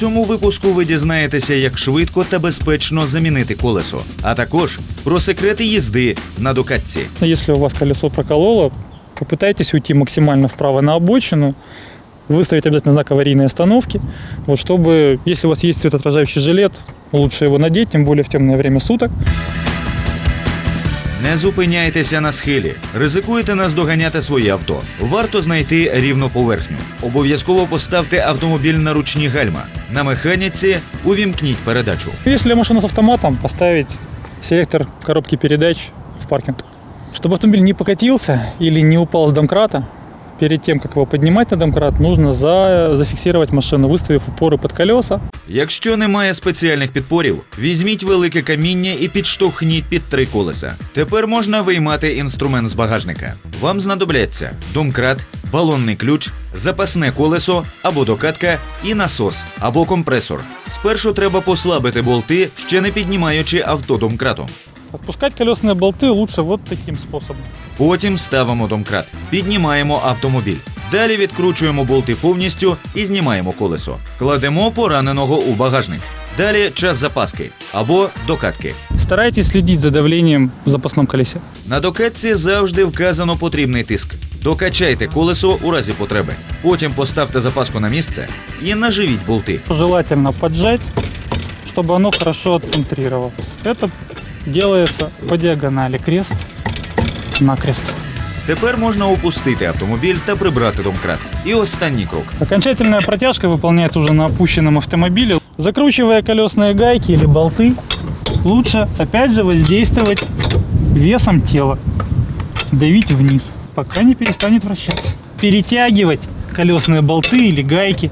цьому випуску ви дізнаєтеся, як швидко та безпечно замінити колесо, а також про секрети їзди на докатці. Если у вас колесо прокололо, попытайтесь уйти максимально вправо на обочину, выставить обязательно знак аварийной остановки, вот чтобы, если у вас есть светоотражающий жилет, лучше его надеть, тем более в темное время суток. Не зупиняйтеся на схилі, ризикуєте наздоганяти своє авто. Варто знайти рівну поверхню. Обов'язково поставте автомобіль на ручні гальма. На механіці увімкніть передачу. Якщо машина з автоматом, поставіть селектор коробки передач в паркінг, щоб автомобіль не покатився або не упав з домкрата, перед тем, как его поднимать на домкрат, нужно за- зафиксировать машину, выставив упоры под колеса. Якщо немає спеціальних підпорів, візьміть велике каміння і підштовхніть під три колеса. Тепер можна виймати інструмент з багажника. Вам знадобляться домкрат, балонний ключ, запасне колесо або докатка і насос або компресор. Спершу треба послабити болти, ще не піднімаючи авто домкратом. Отпускать колесные болты лучше вот таким способом. Потім ставимо домкрат, піднімаємо автомобіль. Далі відкручуємо болти повністю і знімаємо колесо. Кладемо пораненого у багажник. Далі час запаски або докатки. Старайтесь следить за давлением в запасном колесе. На докатці завжди вказано потрібний тиск. Докачайте колесо у разі потреби. Потім поставте запаску на місце і наживіть болти. Желательно поджать, чтобы оно хорошо отцентрировалось. Это делается по диагонали, крест на крест. Тепер можна опустити автомобіль та прибрати домкрат. І останній крок. Окончательная протяжка выполняется уже на опущенном автомобиле. Закручивая колесные гайки или болты, лучше опять же воздействовать весом тела. Давить вниз, пока не перестанет вращаться. Перетягивать колесные болты или гайки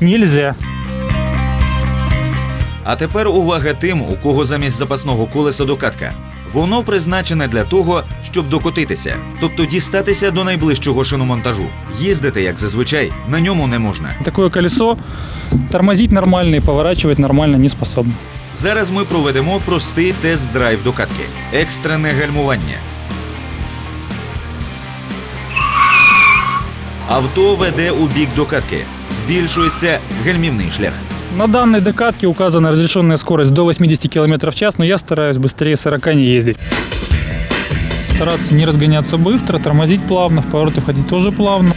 нельзя. А тепер увага тим, у кого замість запасного колеса докатка. Воно призначене для того, щоб докотитися, тобто дістатися до найближчого шиномонтажу. Їздити, як зазвичай, на ньому не можна. Такое колесо тормозить нормально и поворачивать нормально не способно. Зараз ми проведемо простий тест-драйв докатки. Екстрене гальмування. Авто веде у бік докатки. Збільшується гальмівний шлях. На данной докатке указана разрешенная скорость до 80 км в час, но я стараюсь быстрее 40 не ездить. Стараться не разгоняться быстро, тормозить плавно, в повороты ходить тоже плавно.